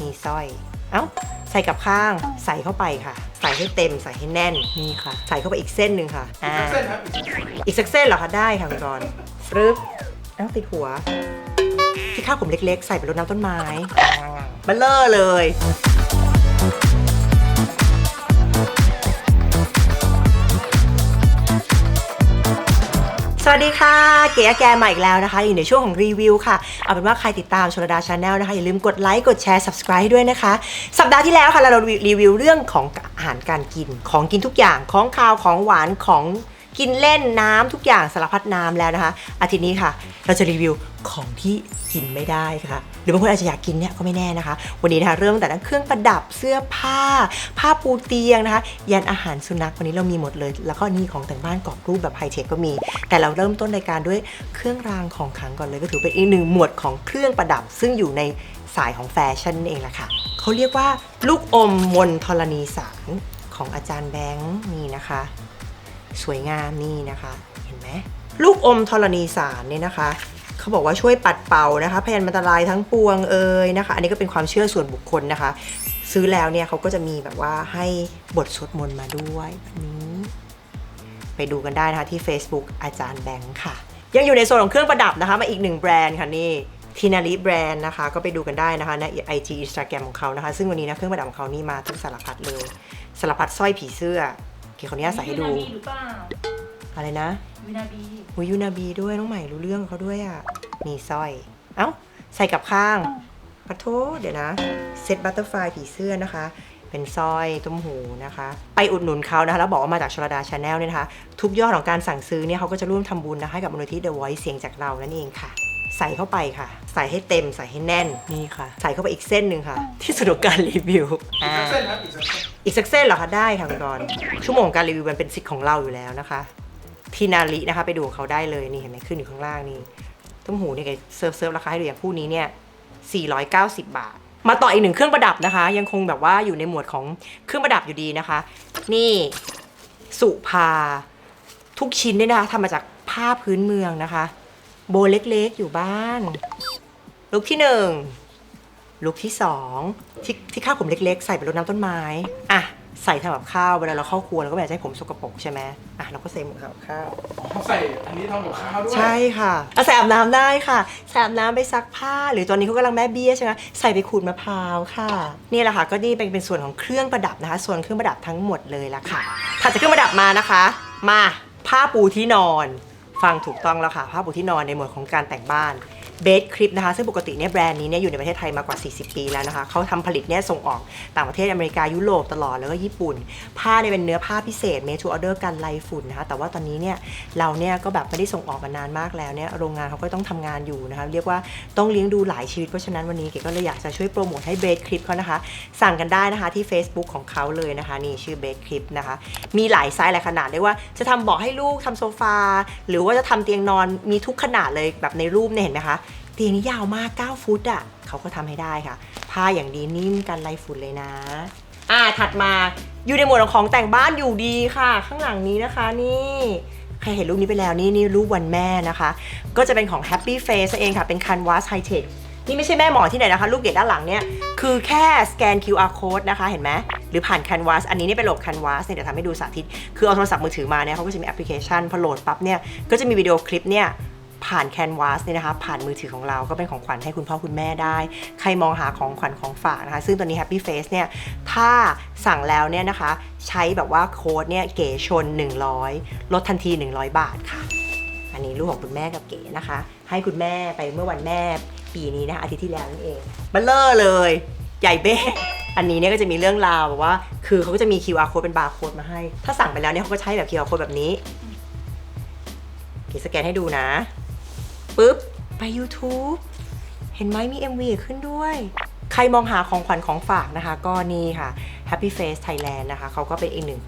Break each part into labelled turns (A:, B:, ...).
A: มีสร้อย เอ้า ใส่กับข้าง ใส่เข้าไปค่ะ ใส่ให้เต็ม ใส่ให้แน่น นี่ค่ะ ใส่เข้าไปอีกเส้นหนึ่งค่ะอ่า
B: เส้นครับอีก
A: อีกสักเส้นเหรอคะ ได้ค่ะคุณกรณ์ฟรึบเอ้าติดหัว ที่ข้าวผมเล็กๆ ใส่ไปรดน้ำต้นไม้เบลเลอร์เลย สวัสดีค่ะ เก๋แกมาอีกแล้วนะคะ อยู่ในช่วงของรีวิวค่ะ เอาเป็นว่าใครติดตามชลดาชาแนลนะคะ อย่าลืมกดไลค์ กดแชร์ subscribe ให้ด้วยนะคะ สัปดาห์ที่แล้วค่ะ เรารีวิวเรื่องของอาหารการกิน ของกินทุกอย่างของคาวของหวานของ กินเล่นน้ำทุกอย่างสารพัดน้ำแล้วนะคะ อาทิตย์นี้ค่ะ เราจะรีวิวของที่กินไม่ได้ค่ะ หรือบางคนอาจจะอยากกินเนี่ยก็ไม่แน่นะคะ วันนี้นะคะเริ่มตั้งแต่เครื่องประดับเสื้อผ้า ผ้าปูเตียงนะคะ ยันอาหารสุนัขวันนี้เรามีหมดเลย แล้วก็นี่ของแต่งบ้านกรอบรูปแบบไฮเทคก็มี แต่เราเริ่มต้นรายการด้วยเครื่องรางของขลังก่อนเลย ก็ถือเป็นอีกหนึ่งหมวดของเครื่องประดับ ซึ่งอยู่ในสายของแฟชั่นนั่เองแหละค่ะเขาเรียกว่าลูกอมมนธรณีสารของอาจารย์แบงค์นี่นะคะ สวยงามนี่นะคะ เห็นไหมลูกอมธรณีสารเนี่ยนะคะเขาบอกว่าช่วยปัดเป่านะคะพยันอันตรายทั้งปวงเอ่ยนะคะ อันนี้ก็เป็นความเชื่อส่วนบุคคลนะคะ ซื้อแล้วเนี่ยเขาก็จะมีแบบว่าให้บทสวดมนต์มาด้วยนี้ ไปดูกันได้นะคะที่ Facebook อาจารย์แบงค์ค่ะ ยังอยู่ในโซนของเครื่องประดับนะคะมาอีกหนึ่งแบรนด์ค่ะนี่ทีนาริแบรนด์นะคะ ก็ไปดูกันได้นะคะใน IG Instagram ของเขานะคะ ซึ่งวันนี้นะเครื่องประดับของเขานี่มาทุกสารพัดเลยสารพัดสร้อยผีเสื้อ เกี่ยวกับนี้ใส่ให้ดู
C: วินาบีหรือเปล่า
A: อะไรนะ
C: วินาบี
A: หูยูนาบีด้วยน้องใหม่รู้เรื่องเขาด้วยอะมีสร้อย เอ้า ใส่กับข้างปะโทเดี๋ยวนะ เซตบัตเตอร์ฟลายผีเสื้อนะคะ เป็นสร้อยต้มหูนะคะ ไปอุดหนุนเขานะคะ แล้วบอกว่ามาจากชลดาชาแนลเนี่ยนะคะ ทุกยอดของการสั่งซื้อเนี่ยเขาก็จะร่วมทำบุญนะคะให้กับมูลนิธิ The Voice เสียงจากเรานั่นเองค่ะ ใส่เข้าไปค่ะ ใส่ให้เต็มใส่ให้แน่นนี่ค่ะ ใส่เข้าไปอีกเส้นหนึ่งค่ะ ที่สุดของการรีวิว
B: อีก
A: อ่า
B: สักเส้นครับอีกสักเส้น
A: อีกสักเส้นเหรอคะได้ค่ะคุณกรณ์ชั่วโมงการรีวิวมันเป็นสิทธิ์ของเราอยู่แล้วนะคะทีนารินะคะ ไปดูของเขาได้เลยนี่เห็นไหมขึ้นอยู่ข้างล่างนี่ต้มหูเนี่ยแกเซิร์ฟเซิร์ฟราคาให้ดูอย่างคู่นี้เนี่ย 490 บาท มาต่ออีกหนึ่งเครื่องประดับนะคะ ยังคงแบบว่าอยู่ในหมวดของเครื่องประดับอยู่ดีนะคะ นี่สุภา ทุกชิ้นเนี่ยนะคะทำมาจากผ้าพื้นเมืองนะคะ โบเล็กๆอยู่บ้าน ลุกที่หนึ่งลุกที่สองที่ที่ข้าวผมเล็กๆ ใส่ไปรดน้ำต้นไม้อะใส่ทำกับข้าวเวลาเราเข้าครัวเราก็ไม่อยากจะให้ผมสกปรกใช่ไหมอะเราก็ใส่หมวกทำกับข้าว
B: อ๋อใส่อันนี้ทำกับข้าวด้วย
A: ใช่ค่ะอะใส่อาบน้ำได้ค่ะใส่อาบน้ำไปซักผ้า หรือตอนนี้เขากำลังแม่เบี้ยใช่ไหมใส่ไปขูดมะพร้าวค่ะ นี่แหละค่ะก็นี่เป็นเป็นส่วนของเครื่องประดับนะคะ ส่วนเครื่องประดับทั้งหมดเลยละค่ะถัดจากเครื่องประดับมานะคะ มาผ้าปูที่นอน ฟังถูกต้องแล้วค่ะผ้าปูที่นอนในหมวดของการแต่งบ้าน เบสคลิปนะคะ ซึ่งปกติเนี่ยแบรนด์นี้เนี่ยอยู่ในประเทศไทยมากว่า 40 ปีแล้วนะคะเขาทำผลิตเนี่ยส่งออกต่างประเทศอเมริกายุโรปตลอดแล้วก็ญี่ปุ่น ผ้าเนี่ยเป็นเนื้อผ้าพิเศษ made to order กันไลฝุ่นนะคะแต่ว่าตอนนี้เนี่ยเราเนี่ยก็แบบไม่ได้ส่งออกมานานมากแล้วเนี่ยโรงงานเขาก็ต้องทำงานอยู่นะคะเรียกว่าต้องเลี้ยงดูหลายชีวิตเพราะฉะนั้นวันนี้เก๋ก็เลยอยากจะช่วยโปรโมทให้เบสคลิปเขานะคะ สั่งกันได้นะคะที่ Facebook ของเขาเลยนะคะนี่ชื่อเบสคลิปนะคะมีหลายไซส์หลายขนาดเรียกว่าจะทำเบอกให้ลูกทำโซฟา หรือว่าจะทำเตียงนอนมีทุกขนาดเลยแบบในรูปเนี่ยเห็นไหมคะ เตียงนี้ยาวมาก 9 ฟุตอะเขาก็ทำให้ได้ค่ะ ผ้าอย่างดีนิ่มกันไรฝุ่นเลยนะ อ่าถัดมาอยู่ในหมวดของของแต่งบ้านอยู่ดีค่ะ ข้างหลังนี้นะคะนี่ใครเห็นรูปนี้ไปแล้วนี่นี่รูปวันแม่นะคะ ก็จะเป็นของ Happy Face เองค่ะ เป็น Canvas High Tech นี่ไม่ใช่แม่หมอที่ไหนนะคะ ลูกเด็กด้านหลังเนี่ย คือแค่สแกน QR code นะคะ เห็นไหมหรือผ่าน Canvas อันนี้นี่เป็นโหลด Canvas เนี่ยเดี๋ยวทำให้ดูสาธิต คือเอาโทรศัพท์มือถือมาเนี่ยเขาก็จะมีแอปพลิเคชันพอโหลดปั๊บเนี่ย ก็จะมีวิดีโอคลิปเนี่ย ผ่าน Canvas เนี่ยนะคะผ่านมือถือของเราก็เป็นของขวัญให้คุณพ่อคุณแม่ได้ ใครมองหาของขวัญของฝากนะคะ ซึ่งตอนนี้ Happy Face เนี่ยถ้าสั่งแล้วเนี่ยนะคะ ใช้แบบว่าโค้ดเนี่ยเก๋ชน 100 ลดทันที 100 บาทค่ะ อันนี้ลูกของคุณแม่กับเก๋นะคะ ให้คุณแม่ไปเมื่อวันแม่ปีนี้นะคะอาทิตย์ที่แล้วนั่นเองเบัลเลอร์เลย ใหญ่เบ้อันนี้เนี่ยก็จะมีเรื่องราวแบบว่า คือเขาก็จะมี QR code เป็นบาร์โค้ดมาให้ ถ้าสั่งไปแล้วเนี่ยเขาก็ใช้แบบ QR code แบบนี้เก๋สแกนให้ดูนะ ปุ๊บ ไป YouTube เห็นไหมมี MV ขึ้นด้วย ใครมองหาของขวัญของฝากนะคะ ก็นี่ค่ะ Happy Face Thailand นะคะเขาก็เป็นอีกหนึ่ง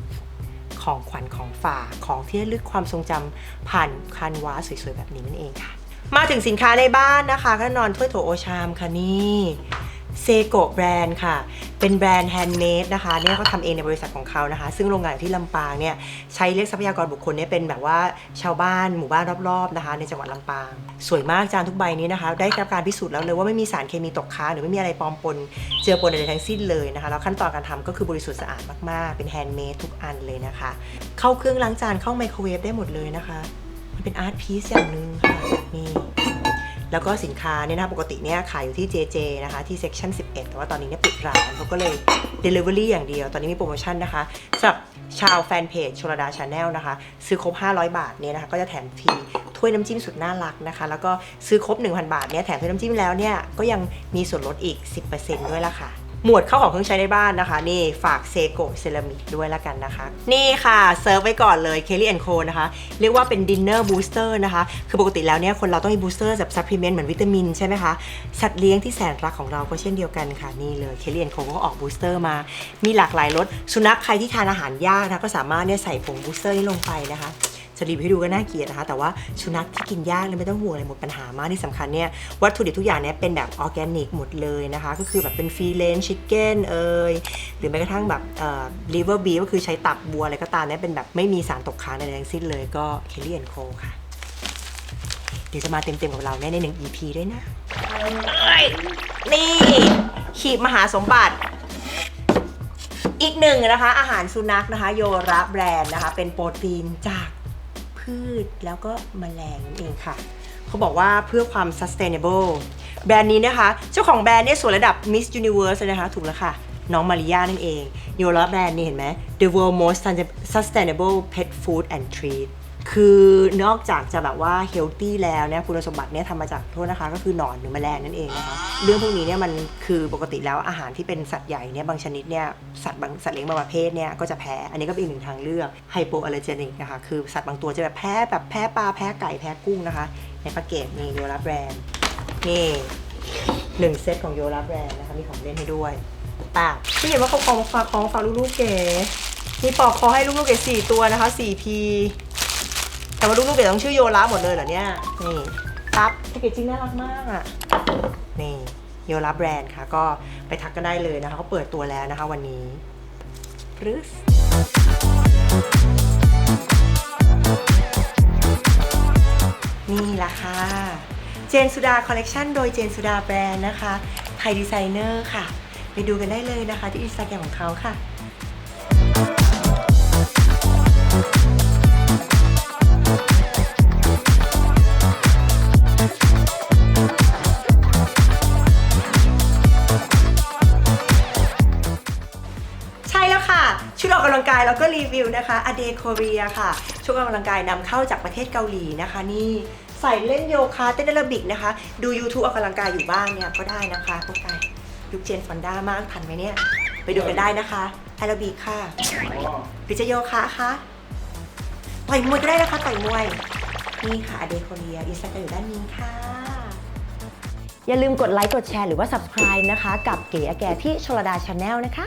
A: ของขวัญของฝากของที่ระลึกความทรงจำผ่านคันวาสวยๆ แบบนี้นั่นเองค่ะ มาถึงสินค้าในบ้านนะคะก็นอนถ้วยโถโอชามค่ะนี่ เซโกแบรนด์ค่ะ เป็นแบรนด์แฮนด์เมดนะคะเนี่ยเขาทำเองในบริษัทของเขานะคะ ซึ่งโรงงานที่ลำปางเนี่ยใช้เรียกทรัพยากรบุคคลเนี่ยเป็นแบบว่าชาวบ้านหมู่บ้านรอบๆนะคะ ในจังหวัดลำปาง สวยมากจานทุกใบนี้นะคะ ได้รับการพิสูจน์แล้วเลยว่าไม่มีสารเคมีตกค้างหรือไม่มีอะไรปลอมปนเจือปนใดๆทั้งสิ้นเลยนะคะแล้วขั้นตอนการทำก็คือบริสุทธิ์สะอาดมากๆ เป็นแฮนด์เมดทุกอันเลยนะคะ เข้าเครื่องล้างจานเข้าไมโครเวฟได้หมดเลยนะคะ มันเป็นอาร์ตพีซอย่างหนึ่งค่ะนี่ แล้วก็สินค้าเนี่ยนะคะปกติเนี่ยขายอยู่ที่ JJ นะคะที่เซ็กชัน11 แต่ว่าตอนนี้เนี่ยปิดร้านเขาก็เลย delivery อย่างเดียว ตอนนี้มีโปรโมชั่นนะคะสำหรับชาวแฟนเพจชลดาชาแนลนะคะ ซื้อครบ 500 บาทเนี่ยนะคะก็จะแถมฟรีถ้วยน้ำจิ้มสุดน่ารักนะคะ แล้วก็ซื้อครบ 1,000 บาทเนี่ยแถมถ้วยน้ำจิ้มแล้วเนี่ยก็ยังมีส่วนลดอีก 10%ด้วยละค่ะ หมวดเข้าของเครื่องใช้ในบ้านนะคะ นี่ฝากเซโกเซรามิกด้วยละกันนะคะ นี่ค่ะเซิร์ฟไว้ก่อนเลย Kelly Co นะคะ เรียกว่าเป็นดินเนอร์บูสเตอร์นะคะ คือปกติแล้วเนี่ยคนเราต้องมีบูสเตอร์แบบซัพพลีเมนต์เหมือนวิตามินใช่ไหมคะสัตว์เลี้ยงที่แสนรักของเราก็เช่นเดียวกันค่ะ นี่เลย Kelly Co ก็ออกบูสเตอร์มา มีหลากหลายรสสุนัขใครที่ทานอาหารยากนะก็สามารถเนี่ยใส่ผงบูสเตอร์นี้ลงไปนะคะ จะรีวิวให้ดูก็น่าเกลียดนะคะ แต่ว่าสุนัขที่กินยากเนี่ยไม่ต้องห่วงอะไรหมดปัญหามากที่สำคัญเนี่ยวัตถุดิบทุกอย่างเนี่ยเป็นแบบออร์แกนิกหมดเลยนะคะ ก็คือแบบเป็นฟรีเลนชิคเก้นเอ่ยหรือแม้กระทั่งแบบเอ่อลิเวอร์บีก็คือใช้ตับบัวอะไรก็ตามเนี่ยเป็นแบบไม่มีสารตกค้างใดๆทั้งสิ้นเลยก็เคลลี่แอนโคค่ะเดี๋ยวจะมาเต็มๆกับเราแน่ในหนึ่ง EP ด้วยนะนี่ขีบมหาสมบัติอีกหนึ่งนะคะ อาหารสุนัขนะคะ โยระแบรนด์นะคะ เป็นโปรตีนจาก พืชแล้วก็แมลงนั่นเองค่ะ เขาบอกว่าเพื่อความ sustainable แบรนด์นี้นะคะ เจ้าของแบรนด์เนี่ยสวยระดับ Miss Universe เลยนะคะ ถูกแล้วค่ะ น้องมาริยานั่นเองโยระแบรนด์นี่เห็นไหม The world most sustainable pet food and treat คือนอกจากจะแบบว่าเฮลตี้แล้วเนี่ยคุณสมบัติเนี่ยทำมาจากโทษนะคะ ก็คือหนอนหรือแมลงนั่นเองนะคะเรื่องพวกนี้เนี่ยมันคือปกติแล้วอาหารที่เป็นสัตว์ใหญ่เนี่ยบางชนิดเนี่ยสัตว์บางสัตว์เลี้ยงบางประเภทเนี่ยก็จะแพ้ อันนี้ก็เป็นอีกหนึ่งทางเลือกไฮโปอ l ล r ร์เจนิกนะคะคือสัตว์บางตัวจะแบบแพ้แบบแพ้ปลาแพ้ไก่แพ้กุ้งนะคะ ในแพ็กเกจมีโยราแบรนด์นี่หนึ่งเซตของโยราแบรนด์นะคะมีของเล่นให้ด้วยปากที่เห็นว่าเขาของฝากของฝากลูกๆเก๋มีปลอกคอให้ลูกๆเก๋สี่ตัวนะคะ 4P แต่ว่าลูกๆเก๋ต้องชื่อโยราหมดเลยเหรอเนี่ย นี่ปั๊บแพ็กเกจจิ้งน่ารักมากอะ นี่โยราแบรนด์ค่ะ ก็ไปทักกันได้เลยนะคะเขาเปิดตัวแล้วนะคะวันนี้รึสนี่ละค่ะ เจนสุดาคอลเลกชันโดยเจนสุดาแบรนด์นะคะ ไทยดีไซเนอร์ค่ะ ไปดูกันได้เลยนะคะที่อินสตาแกรมของเขาค่ะ ชุดออกกำลังกายแล้วก็รีวิวนะคะ a d e k o r e a ค่ะ ชุดออกกำลังกายนำเข้าจากประเทศเกาหลีนะคะ นี่ใส่เล่นโยคะเต้นแอโรบิกนะคะ ดู YouTube ออกกำลังกายอยู่บ้านเนี่ยก็ได้นะคะพวกไยุคเจนฟอนด้ามากทันไหมเนี่ย ไปดูกันได้นะคะแอโรบิกค่ะ
B: อ๋อ
A: หรือจะโยคะคะต่อยมวยก็ได้นะคะต่อยมวย นี่ค่ะ a d e k o r e a อินสตาแกรมอยู่ด้านนี้ค่ะ อย่าลืมกดไลค์กดแชร์หรือว่า subscribe นะคะ กับเก๋อแกที่ชลดาชาแนลนะคะ